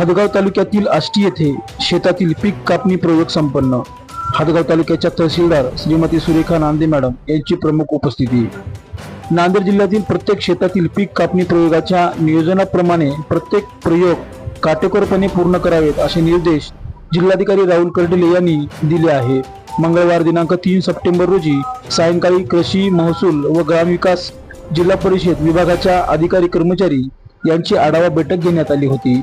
हदगाव तालुक्यातील आष्टी येथे शेतातील पीक कापणी प्रयोग संपन्न. हदगाव तालुक्याच्या तहसीलदार श्रीमती सुरेखा नांदे मॅडम यांची प्रमुख उपस्थिती. नांदेड जिल्ह्यातील प्रत्येक शेतातील पीक कापणी प्रयोगाच्या नियोजनाप्रमाणे प्रत्येक प्रयोग काटेकोरपणे पूर्ण करावेत असे निर्देश जिल्हाधिकारी राहुल कर्डिले यांनी दिले आहे. मंगळवार दिनांक तीन सप्टेंबर रोजी सायंकाळी कृषी महसूल व ग्रामविकास जिल्हा परिषद विभागाच्या अधिकारी कर्मचारी यांची आढावा बैठक घेण्यात आली होती.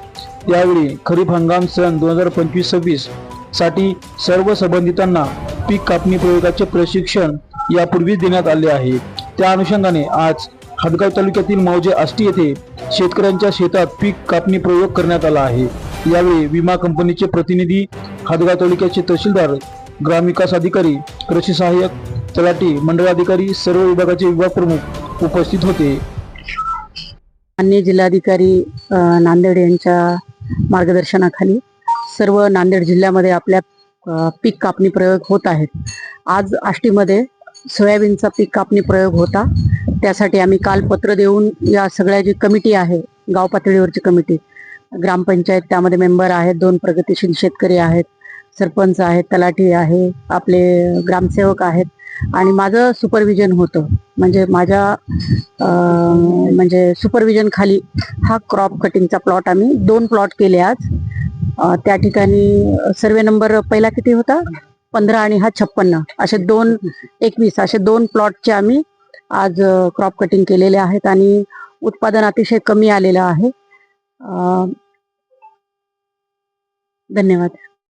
यावेळी खरीप हंगाम सन दोन हजार पंचवीस सव्वीससाठी सर्व संबंधितांना पीक कापणी प्रयोगाचे प्रशिक्षण यापूर्वीच देण्यात आले आहे. त्या अनुषंगाने आज हदगाव तालुक्यातील मौजे आष्टी येथे शेतकऱ्यांच्या शेतात पीक कापणी प्रयोग करण्यात आला आहे. यावेळी विमा कंपनीचे प्रतिनिधी हदगाव तालुक्याचे तहसीलदार ग्रामविकास अधिकारी कृषी सहाय्यक तलाठी मंडळाधिकारी सर्व विभागाचे विभाग प्रमुख उपस्थित होते. मान्य जिल्हाधिकारी नांदेड यांच्या मार्गदर्शनाखाली सर्व नांदेड जिल्ह्यामध्ये आपल्या पीक कापणी प्रयोग होत आहेत. आज आष्टीमध्ये सोयाबीनचा पीक कापणी प्रयोग होता. त्यासाठी आम्ही काल पत्र देऊन या सगळ्या जी कमिटी आहे गाव पातळीवरची कमिटी ग्रामपंचायत त्यामध्ये मेंबर आहेत दोन प्रगतिशील शेतकरी आहेत सरपंच आहेत तलाठी आहे आपले ग्रामसेवक आहेत आणि माझं सुपरविजन होतं. म्हणजे माझ्या म्हणजे सुपरविजन खाली हा क्रॉप कटिंगचा प्लॉट आम्ही दोन प्लॉट केले आज. त्या ठिकाणी सर्वे नंबर पहिला किती होता? पंधरा आणि हा छप्पन्न. असे दोन एकवीस असे दोन प्लॉटचे आम्ही आज क्रॉप कटिंग केलेले आहेत आणि उत्पादन अतिशय कमी आलेलं आहे. धन्यवाद.